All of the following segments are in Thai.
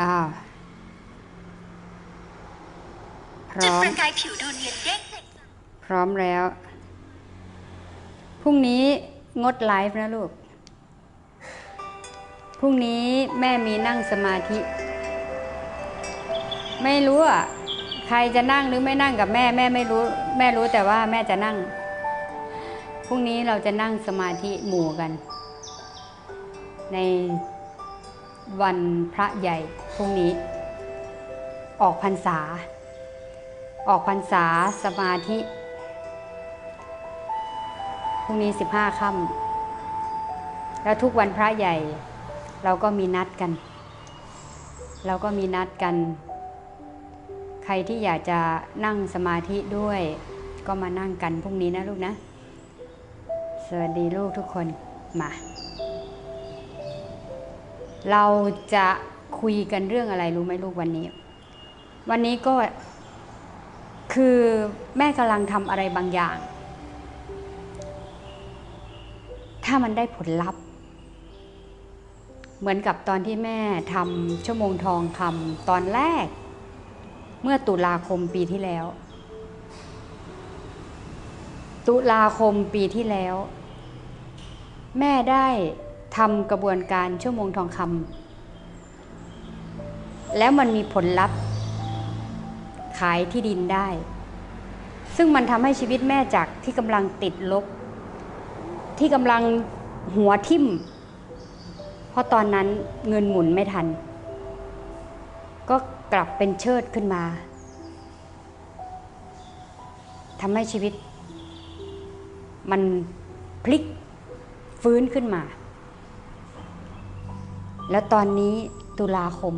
อ้าวพจุดร้อมประกายผิวดูเนียนเด้งพร้อมแล้ว พรุ่งนี้งดไลฟ์นะลูก พรุ่งนี้แม่มีนั่งสมาธิ ไม่รู้อะใครจะนั่งหรือไม่นั่งกับแม่แม่ไม่รู้ แม่รู้แต่ว่าแม่จะนั่ง พรุ่งนี้เราจะนั่งสมาธิหมู่กัน ในวันพระใหญ่ พรุ่งนี้ ออกพรรษา ออกพรรษาสมาธิพรุ่งนี้สิบห้าค่ำแล้วทุกวันพระใหญ่ เราก็มีนัดกัน เราก็มีนัดกัน ใครที่อยากจะนั่งสมาธิด้วย ก็มานั่งกันพรุ่งนี้นะลูกนะ สวัสดีลูกทุกคนมา เราจะ คุยกันเรื่องอะไรรู้ไหมลูกวันนี้ วันนี้ก็คือแม่กำลังทำอะไรบางอย่าง ถ้ามันได้ผลลัพธ์ เหมือนกับตอนที่แม่ทำชั่วโมงทองคำตอนแรก เมื่อตุลาคมปีที่แล้ว ตุลาคมปีที่แล้ว แม่ได้ทำกระบวนการชั่วโมงทองคำ แล้วมันมีผลลัพธ์ ขายที่ดินได้ ซึ่งมันทำให้ชีวิตแม่จากที่กำลังติดลบ ที่กำลังหัวทิ่ม เพราะตอนนั้นเงินหมุนไม่ทัน ก็กลับเป็นเชิดขึ้นมาทำให้ชีวิต มันพลิกฟื้นขึ้นมา แล้วตอนนี้ตุลาคม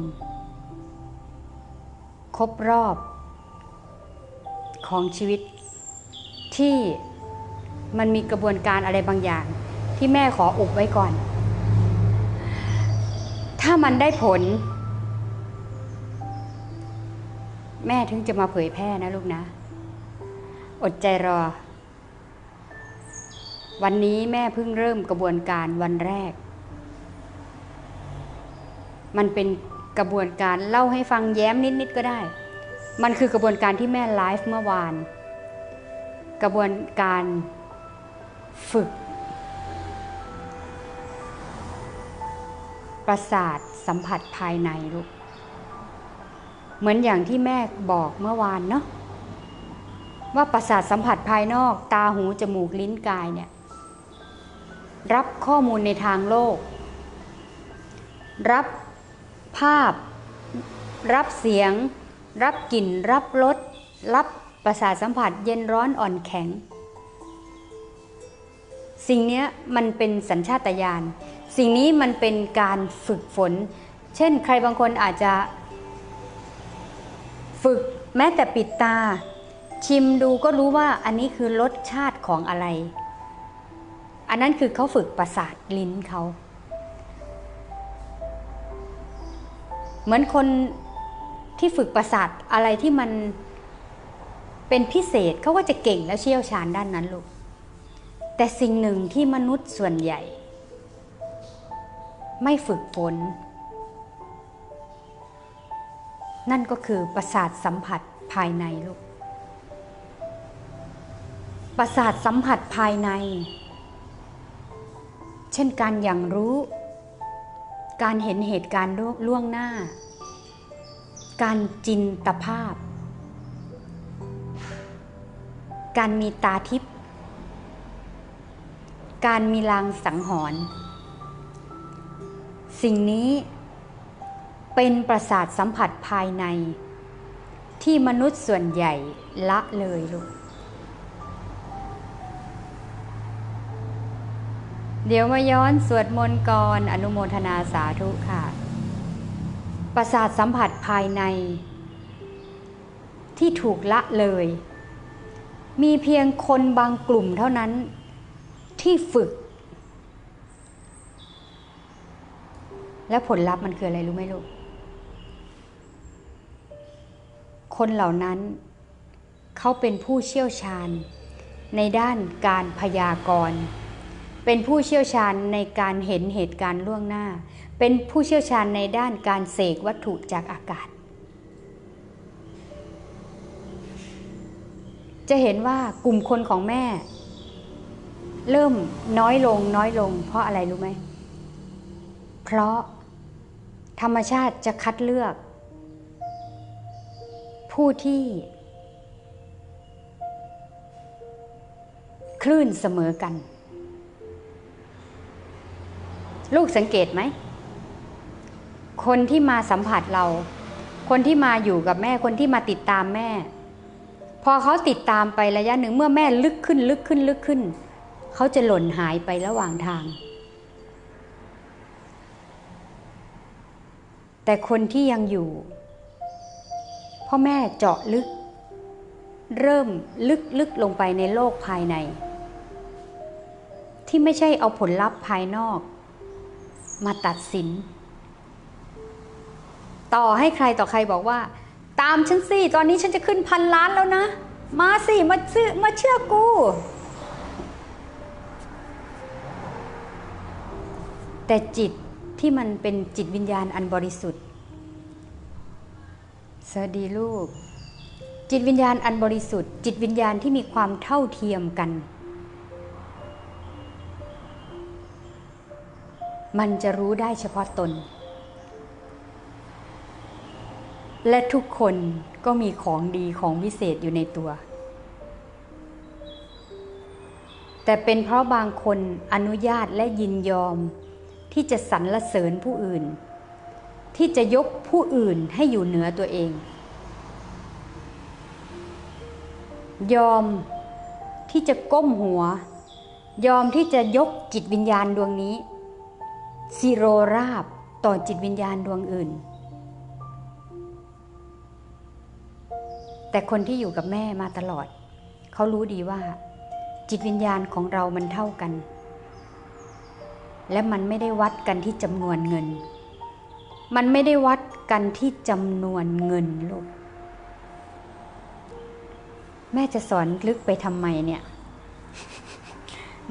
ครบรอบของชีวิต ที่มันมีกระบวนการอะไรบางอย่าง ที่แม่ขออุบไว้ก่อน ถ้ามันได้ผล แม่ถึงจะมาเผยแพร่นะลูกนะ อดใจรอ วันนี้แม่เพิ่งเริ่มกระบวนการวันแรก มันเป็น กระบวนการเล่าให้ฟังแย้มนิดๆก็ได้ มันคือกระบวนการที่แม่ไลฟ์เมื่อวาน กระบวนการฝึก ประสาทสัมผัสภายในลูก เหมือนอย่างที่แม่บอกเมื่อวานเนาะว่าประสาทสัมผัสภายนอกตาหูจมูกลิ้นกายเนี่ยรับข้อมูลในทางโลก รับ ภาพ รับเสียง รับกลิ่น รับรส รับประสาทสัมผัสเย็นร้อนอ่อนแข็ง สิ่งนี้มันเป็นสัญชาตญาณ สิ่งนี้มันเป็นการฝึกฝน เช่นใครบางคนอาจจะฝึกแม้แต่ปิดตา ชิมดูก็รู้ว่าอันนี้คือรสชาติของอะไร อันนั้นคือเขาฝึกประสาทลิ้นเขา เหมือนคนที่ฝึกประสาทอะไรที่มันเป็นพิเศษเขาก็จะเก่งและเชี่ยวชาญด้านนั้นลูก แต่สิ่งหนึ่งที่มนุษย์ส่วนใหญ่ ไม่ฝึกฝน นั่นก็คือประสาทสัมผัสภายในลูก ประสาทสัมผัสภายใน เช่นการอย่างรู้ การเห็นเหตุการณ์ล่วงหน้า การจินตภาพ การมีตาทิพย์ การมีลางสังหรณ์ สิ่งนี้เป็นประสาทสัมผัสภายใน ที่มนุษย์ส่วนใหญ่ละเลยลูก เดี๋ยวมาย้อนสวดมนต์ก่อนอนุโมทนาสาธุค่ะ ประสาทสัมผัสภายใน ที่ถูกละเลย มีเพียงคนบางกลุ่มเท่านั้นที่ฝึก และผลลัพธ์มันคืออะไรรู้ไหมลูก คนเหล่านั้น เขาเป็นผู้เชี่ยวชาญ ในด้านการพยากรณ์ เป็นผู้เชี่ยวชาญในการเห็นเหตุการณ์ล่วงหน้า เป็นผู้เชี่ยวชาญในด้านการเสกวัตถุจากอากาศ จะเห็นว่ากลุ่มคนของแม่ เริ่มน้อยลงน้อยลง เพราะอะไรรู้ไหม เพราะธรรมชาติจะคัดเลือก ผู้ที่คลื่นเสมอกัน ลูกสังเกตไหม คนที่มาสัมผัสเรา คนที่มาอยู่กับแม่ คนที่มาติดตามแม่ พอเขาติดตามไประยะหนึ่งเมื่อแม่ลึกขึ้น ลึกขึ้นลึกขึ้น เขาจะหล่นหายไประหว่างทาง แต่คนที่ยังอยู่พ่อแม่เจาะลึก เริ่มลึกลึกลงไปในโลกภายใน ที่ไม่ใช่เอาผลลัพธ์ภายนอก มาตัดสิน ต่อให้ใครต่อใครบอกว่า ตามฉันสิตอนนี้ฉันจะขึ้นพันล้านแล้วนะ มาสิมาซื้อมาเชื่อกู แต่จิตที่มันเป็นจิตวิญญาณอันบริสุทธิ์สวัสดีลูก จิตวิญญาณอันบริสุทธิ์ จิตวิญญาณที่มีความเท่าเทียมกัน มันจะรู้ได้เฉพาะตน และทุกคนก็มีของดีของวิเศษอยู่ในตัว แต่เป็นเพราะบางคนอนุญาตและยินยอม ที่จะสรรเสริญผู้อื่น ที่จะยกผู้อื่นให้อยู่เหนือตัวเอง ยอมที่จะก้มหัว ยอมที่จะยกจิตวิญญาณดวงนี้ ซีโรราบต่อจิตวิญญาณดวงอื่น แต่คนที่อยู่กับแม่มาตลอด เขารู้ดีว่า จิตวิญญาณของเรามันเท่ากัน และมันไม่ได้วัดกันที่จำนวนเงิน มันไม่ได้วัดกันที่จำนวนเงินลูกแม่จะสอนลึกไปทำไมเนี่ย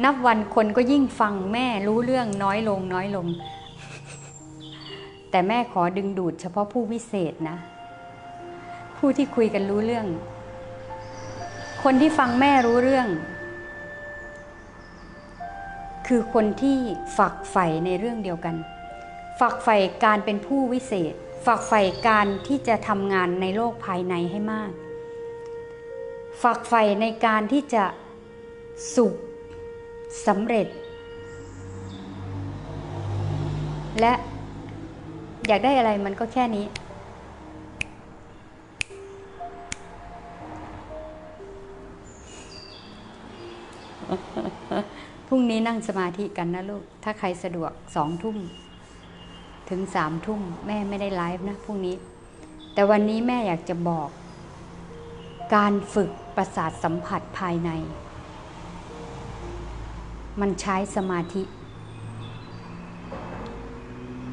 นับวันคนก็ยิ่งฟังแม่รู้เรื่องน้อยลงน้อยลง แต่แม่ขอดึงดูดเฉพาะผู้วิเศษนะ ผู้ที่คุยกันรู้เรื่อง คนที่ฟังแม่รู้เรื่อง คือคนที่ฝักใฝ่ในเรื่องเดียวกัน ฝักใฝ่การเป็นผู้วิเศษ ฝักใฝ่การที่จะทำงานในโลกภายในให้มาก ฝักใฝ่ในการที่จะสุข สำเร็จ และอยากได้อะไรมันก็แค่นี้ พรุ่งนี้นั่งสมาธิกันนะลูก ถ้าใครสะดวกสองทุ่ม ถึงสามทุ่ม แม่ไม่ได้ไลฟ์นะพรุ่งนี้ แต่วันนี้แม่อยากจะบอก การฝึกประสาทสัมผัสภายใน มันใช้สมาธิ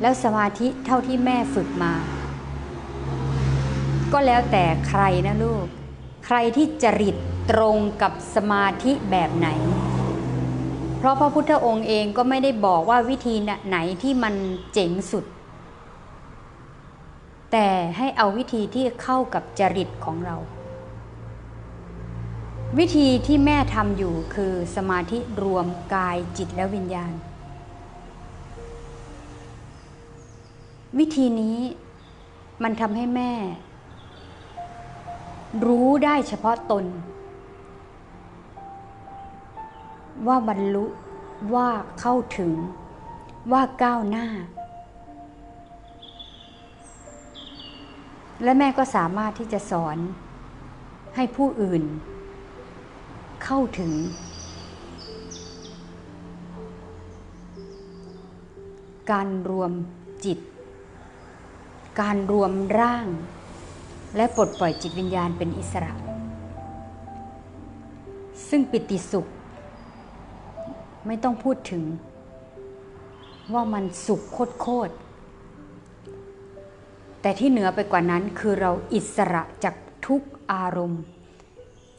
แล้วสมาธิเท่าที่แม่ฝึกมา ก็แล้วแต่ใครนะลูก ใครที่จริตตรงกับสมาธิแบบไหน เพราะพระพุทธองค์เองก็ไม่ได้บอกว่าวิธีไหนที่มันเจ๋งสุด แต่ให้เอาวิธีที่เข้ากับจริตของเรา วิธีที่แม่ทำอยู่คือสมาธิรวมกายจิตและวิญญาณ วิธีนี้มันทำให้แม่ รู้ได้เฉพาะตน ว่าบรรลุว่าเข้าถึงว่าก้าวหน้า และแม่ก็สามารถที่จะสอนให้ผู้อื่น เข้าถึง การรวมจิต การรวมร่าง และปลดปล่อยจิตวิญญาณเป็นอิสระ ซึ่งปิติสุข ไม่ต้องพูดถึง ว่ามันสุขโคตรแต่ที่เหนือไปกว่านั้นคือเราอิสระจากทุกอารมณ์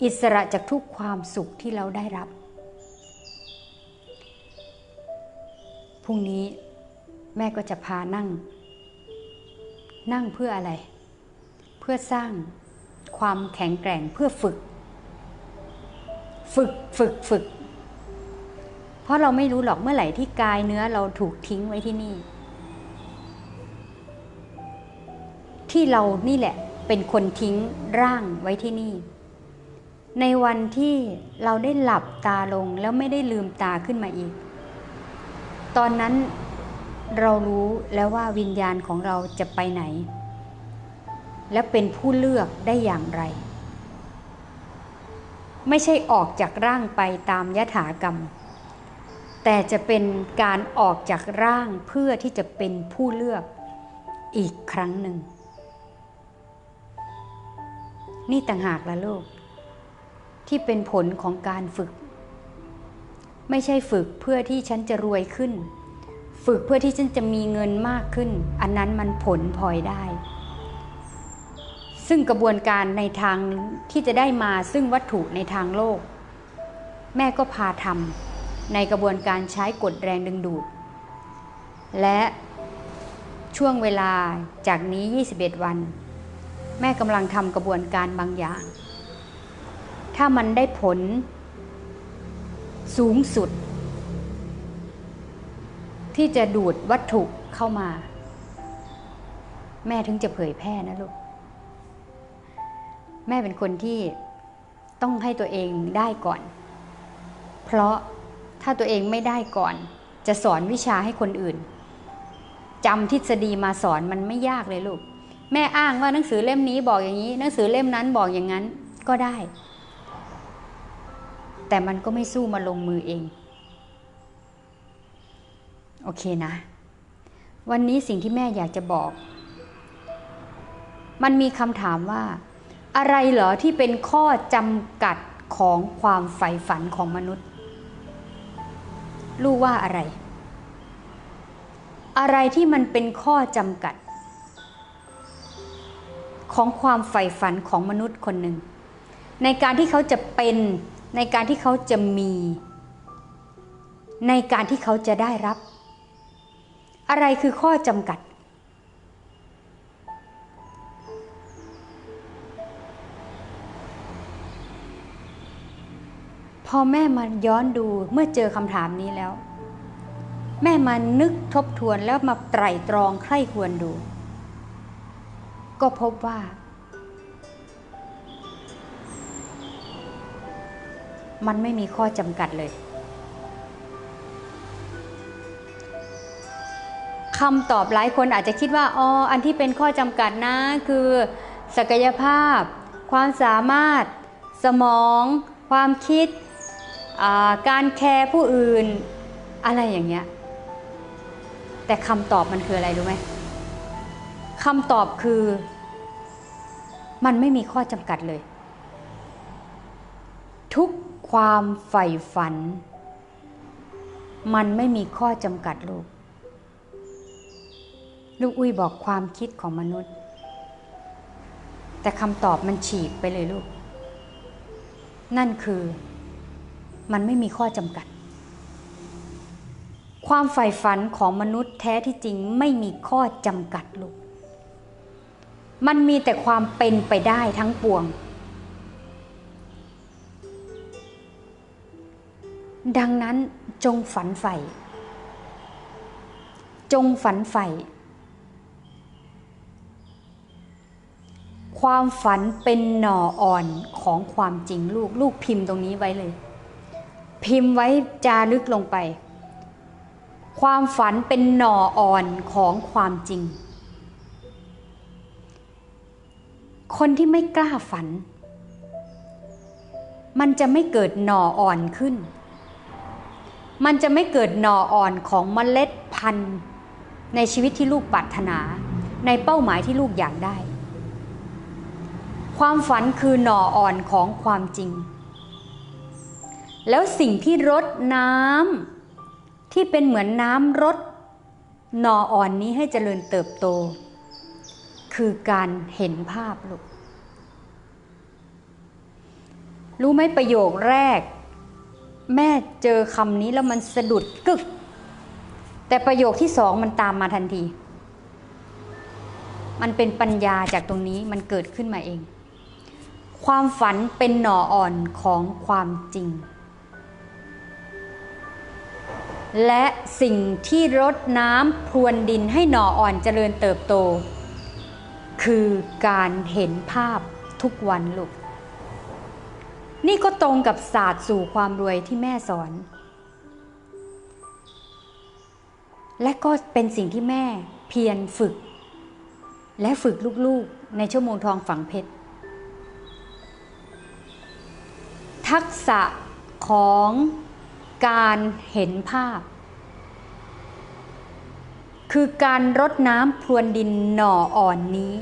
อิสระจากทุกความสุขที่เราได้รับ พรุ่งนี้แม่ก็จะพานั่ง นั่งเพื่ออะไร เพื่อสร้างความแข็งแกร่งเพื่อฝึก ฝึกฝึกฝึก เพราะเราไม่รู้หรอกเมื่อไหร่ที่กายเนื้อเราถูกทิ้งไว้ที่นี่ ที่เรานี่แหละเป็นคนทิ้งร่างไว้ที่นี่ ในวันที่เราได้หลับตาลงแล้วไม่ได้ลืมตาขึ้นมาอีก ตอนนั้นเรารู้แล้วว่าวิญญาณของเราจะไปไหน และเป็นผู้เลือกได้อย่างไร ไม่ใช่ออกจากร่างไปตามยถากรรม แต่จะเป็นการออกจากร่างเพื่อที่จะเป็นผู้เลือกอีกครั้งหนึ่ง นี่ต่างหากละลูก ที่เป็นผลของการฝึก ไม่ใช่ฝึกเพื่อที่ฉันจะรวยขึ้น ฝึกเพื่อที่ฉันจะมีเงินมากขึ้น อันนั้นมันผลพลอยได้ ซึ่งกระบวนการในทางที่จะได้มาซึ่งวัตถุในทางโลก แม่ก็พาทำในกระบวนการใช้กฎแรงดึงดูด และช่วงเวลาจากนี้ 21 วัน แม่กำลังทำกระบวนการบางอย่าง ถ้ามันได้ผลสูงสุด ที่จะดูดวัตถุเข้ามา แม่ถึงจะเผยแพร่นะลูก แม่เป็นคนที่ต้องให้ตัวเองได้ก่อน เพราะถ้าตัวเองไม่ได้ก่อน จะสอนวิชาให้คนอื่นจำทฤษฎีมาสอนมันไม่ยากเลยลูก แม่อ้างว่าหนังสือเล่มนี้บอกอย่างนี้ หนังสือเล่มนั้นบอกอย่างนั้นก็ได้ แต่มันก็ไม่สู้มาลงมือเอง โอเคนะ วันนี้สิ่งที่แม่อยากจะบอก มันมีคำถามว่า อะไรเหรอที่เป็นข้อจำกัดของความใฝ่ฝันของมนุษย์ รู้ว่าอะไร อะไรที่มันเป็นข้อจำกัด ของความใฝ่ฝันของมนุษย์คนหนึ่งในการที่เขาจะเป็น ในการที่เขาจะมี ในการที่เขาจะได้รับ อะไรคือข้อจำกัด พอแม่มาย้อนดูเมื่อเจอคำถามนี้แล้ว แม่มานึกทบทวนแล้วมาไตร่ตรองใคร่ควรดู ก็พบว่า มันไม่มีข้อจำกัดเลยคำตอบหลายคนอาจจะคิดว่าอ๋ออันที่เป็นข้อจำกัดนะ คือ ศักยภาพ ความสามารถ สมอง ความคิด การแคร์ผู้อื่น อะไรอย่างเงี้ย แต่คำตอบมันคืออะไรรู้ไหมคำตอบคือ มันไม่มีข้อจำกัดเลย ทุก ความใฝ่ฝัน มันไม่มีข้อจำกัดลูก ลูกอุ้ยบอกความคิดของมนุษย์ แต่คำตอบมันฉีกไปเลยลูก นั่นคือ มันไม่มีข้อจำกัด ความใฝ่ฝันของมนุษย์แท้ที่จริงไม่มีข้อจำกัดลูก มันมีแต่ความเป็นไปได้ทั้งปวง ดังนั้นจงฝันใฝ่จงฝันใฝ่ความฝันเป็นหน่ออ่อนของความจริงลูก ลูกพิมพ์ตรงนี้ไว้เลย พิมพ์ไว้จารึกลงไป ความฝันเป็นหน่ออ่อนของความจริง คนที่ไม่กล้าฝัน มันจะไม่เกิดหน่ออ่อนขึ้น มันจะไม่เกิดหน่ออ่อนของเมล็ดพันธุ์ในชีวิตที่ลูกปรารถนา ในเป้าหมายที่ลูกอยากได้ ความฝันคือหน่ออ่อนของความจริง แล้วสิ่งที่รดน้ำที่เป็นเหมือนน้ำรดหน่ออ่อนนี้ให้เจริญเติบโต คือการเห็นภาพลูกรู้ไหมประโยคแรก แม่เจอคำนี้แล้วมันสะดุดกึก แต่ประโยคที่สองมันตามมาทันที มันเป็นปัญญาจากตรงนี้มันเกิดขึ้นมาเอง ความฝันเป็นหน่ออ่อนของความจริง และสิ่งที่รดน้ำพรวนดินให้หน่ออ่อนเจริญเติบโต คือการเห็นภาพทุกวันลูก นี่ก็ตรงกับศาสตร์สู่ความรวยที่แม่สอน และก็เป็นสิ่งที่แม่เพียรฝึก และฝึกลูกๆในชั่วโมงทองฝังเพชร ทักษะของการเห็นภาพ คือการรดน้ำพรวนดินหน่ออ่อนนี้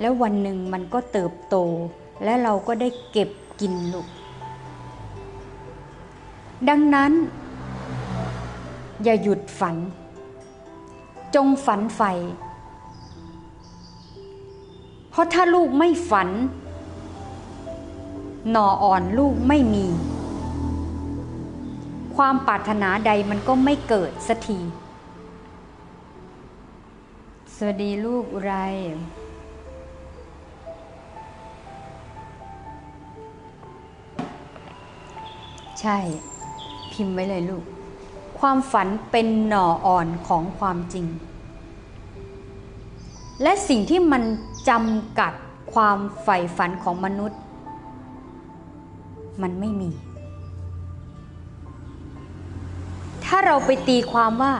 แล้ววันหนึ่งมันก็เติบโต และเราก็ได้เก็บกินลูก ดังนั้น อย่าหยุดฝัน จงฝันใฝ่เพราะถ้าลูกไม่ฝัน หน่ออ่อนลูกไม่มี ความปรารถนาใดมันก็ไม่เกิดสักที สวัสดีลูกอุไร ช่ พิมพ์ไว้เลยลูก ความฝันเป็นหน่ออ่อนของความจริง และสิ่งที่มันจำกัดความใฝ่ฝันของมนุษย์ มันไม่มี ถ้าเราไปตีความว่า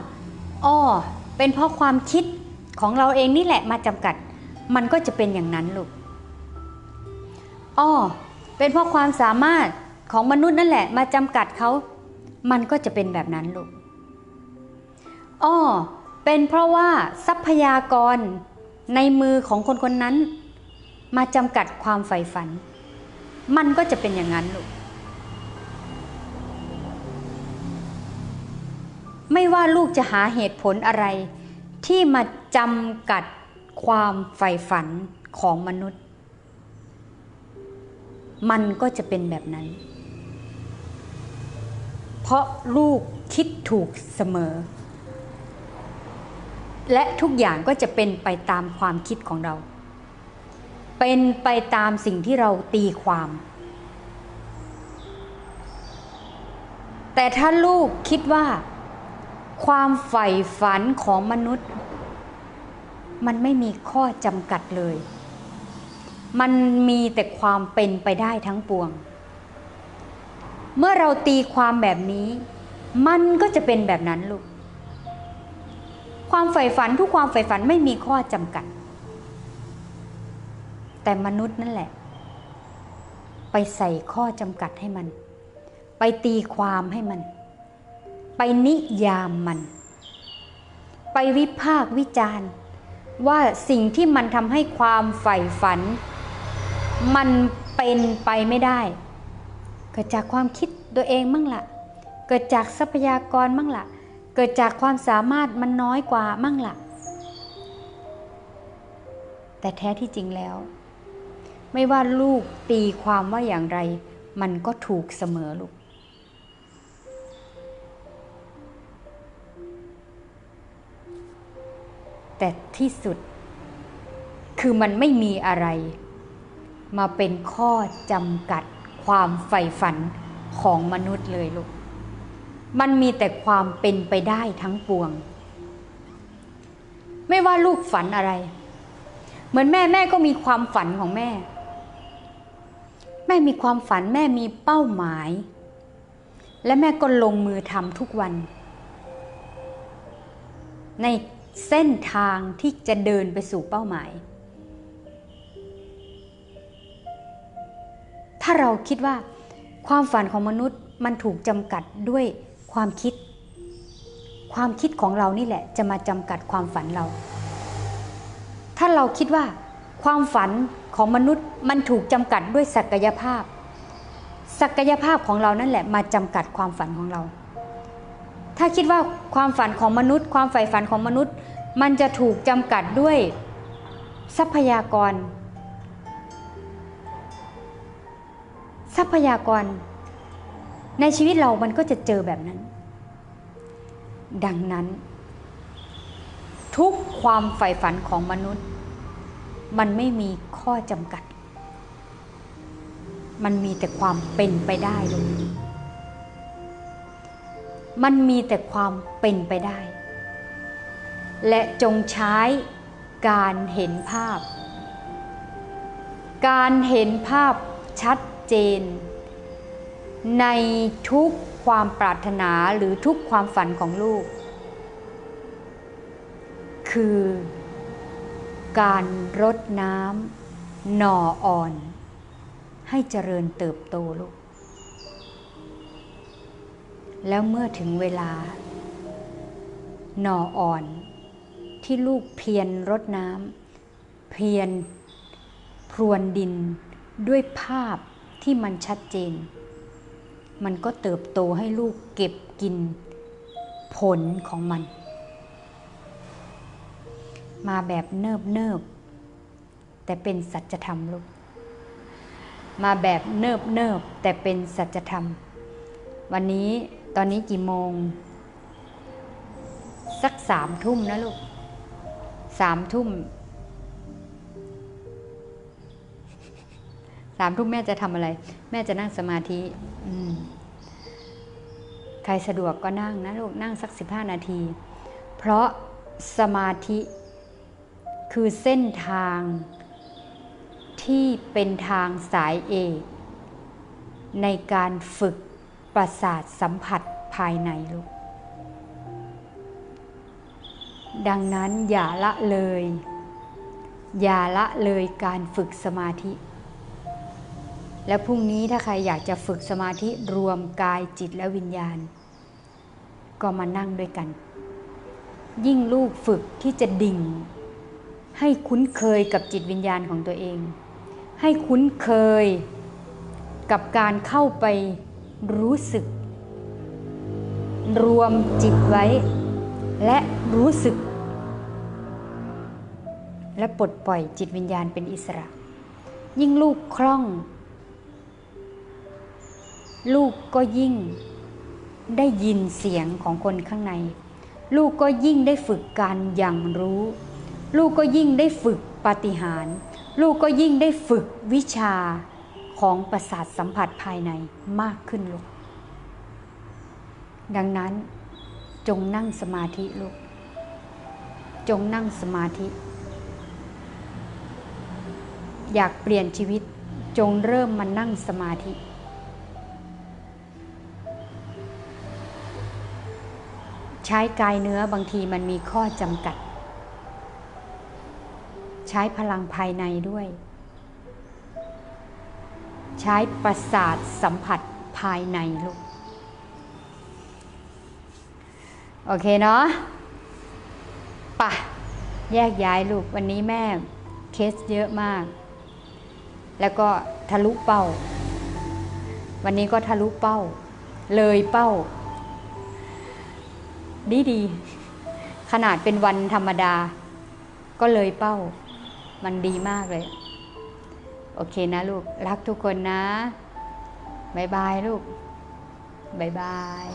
อ้อเป็นเพราะความคิดของเราเองนี่แหละมาจำกัด มันก็จะเป็นอย่างนั้นลูกอ้อเป็นเพราะความสามารถ ของมนุษย์นั่นแหละมาจำกัดเขามันก็จะเป็นแบบนั้นลูกอ้อเป็นเพราะว่าทรัพยากรในมือของคนคนนั้น มาจำกัดความใฝ่ฝัน มันก็จะเป็นอย่างนั้นลูกไม่ว่าลูกจะหาเหตุผลอะไร ที่มาจำกัดความใฝ่ฝันของมนุษย์ มันก็จะเป็นแบบนั้น เพราะลูกคิดถูกเสมอ และทุกอย่างก็จะเป็นไปตามความคิดของเรา เป็นไปตามสิ่งที่เราตีความ แต่ถ้าลูกคิดว่า ความใฝ่ฝันของมนุษย์ มันไม่มีข้อจำกัดเลย มันมีแต่ความเป็นไปได้ทั้งปวง เมื่อเราตีความแบบนี้ มันก็จะเป็นแบบนั้นลูก ความใฝ่ฝันทุกความใฝ่ฝันไม่มีข้อจำกัด แต่มนุษย์นั่นแหละ ไปใส่ข้อจำกัดให้มัน ไปตีความให้มัน ไปนิยามมัน ไปวิพากวิจารณ์ ว่าสิ่งที่มันทำให้ความใฝ่ฝัน มันเป็นไปไม่ได้ เกิดจากความคิดตัวเองมั่งละ่ะเกิดจากทรัพยากรมั่งละ่ะเกิดจากความสามารถมันน้อยกว่ามั่งล่ะแต่แท้ที่จริงแล้ว ไม่ว่าลูกตีความว่าอย่างไร มันก็ถูกเสมอลูก แต่ที่สุด คือมันไม่มีอะไร มาเป็นข้อจำกัด ความใฝ่ฝันของมนุษย์เลยลูก มันมีแต่ความเป็นไปได้ทั้งปวง ไม่ว่าลูกฝันอะไร เหมือนแม่แม่ก็มีความฝันของแม่ แม่มีความฝันแม่มีเป้าหมาย และแม่ก็ลงมือทำทุกวัน ในเส้นทางที่จะเดินไปสู่เป้าหมาย ถ้าเราคิดว่าความฝันของมนุษย์มันถูกจำกัดด้วยความคิด ความคิดของเรานี่แหละ จะมาจำกัดความฝันเรา ถ้าเราคิดว่า ความฝันของมนุษย์มันถูกจำกัดด้วยศักยภาพ ศักยภาพของเรานั่นแหละ มาจำกัดความฝันของเรา ถ้าคิดว่าความฝันของมนุษย์ ความใฝ่ฝันของมนุษย์ มันจะถูกจำกัดด้วยทรัพยากร ทรัพยากร ในชีวิตเรามันก็จะเจอแบบนั้น ดังนั้น ทุกความใฝ่ฝันของมนุษย์ มันไม่มีข้อจำกัด มันมีแต่ความเป็นไปได้ลูกมันมีแต่ความเป็นไปได้ และจงใช้การเห็นภาพ การเห็นภาพชัด เจน ในทุกความปรารถนาหรือทุกความฝันของลูก คือการรดน้ำหน่ออ่อน ให้เจริญเติบโตลูก แล้วเมื่อถึงเวลา หน่ออ่อนที่ลูกเพียรรดน้ำเพียรพรวนดินด้วยภาพ ที่มันชัดเจน มันก็เติบโตให้ลูกเก็บกินผลของมัน มาแบบเนิบเนิบๆแต่เป็นสัจธรรมลูก มาแบบเนิบเนิบๆแต่เป็นสัจธรรม วันนี้ตอนนี้กี่โมง สักสามทุ่มนะลูกสามทุ่ม สามทุ่มแม่จะทำอะไร แม่จะนั่งสมาธิอืใครสะดวกก็นั่งนะลูกนั่งสักสิบห้านาที เพราะสมาธิคือเส้นทางที่เป็นทางสายเอกในการฝึกประสาทสัมผัสภายในลูก ดังนั้นอย่าละเลย อย่าละเลยการฝึกสมาธิ และพรุ่งนี้ถ้าใครอยากจะฝึกสมาธิรวมกายจิตและวิญญาณ ก็มานั่งด้วยกัน ยิ่งลูกฝึกที่จะดิ่ง ให้คุ้นเคยกับจิตวิญญาณของตัวเอง ให้คุ้นเคยกับการเข้าไปรู้สึก รวมจิตไว้ และรู้สึก และปลดปล่อยจิตวิญญาณเป็นอิสระ ยิ่งลูกคล่อง ลูกก็ยิ่งได้ยินเสียงของคนข้างใน ลูกก็ยิ่งได้ฝึกการอย่างรู้ ลูกก็ยิ่งได้ฝึกปฏิหาร ลูกก็ยิ่งได้ฝึกวิชาของประสาทสัมผัสภายในมากขึ้นลูก ดังนั้นจงนั่งสมาธิลูก จงนั่งสมาธิ อยากเปลี่ยนชีวิตจงเริ่มมานั่งสมาธิ ใช้กายเนื้อบางทีมันมีข้อจำกัด ใช้พลังภายในด้วย ใช้ประสาทสัมผัสภายในลูก โอเคเนาะปะแยกย้ายลูกวันนี้แม่เคสเยอะมาก แล้วก็ทะลุเป้า วันนี้ก็ทะลุเป้า เลยเป้า ดีดี ขนาดเป็นวันธรรมดา ก็เลยเป้า มันดีมากเลย โอเคนะลูก รักทุกคนนะบ๊ายบายลูกบ๊ายบาย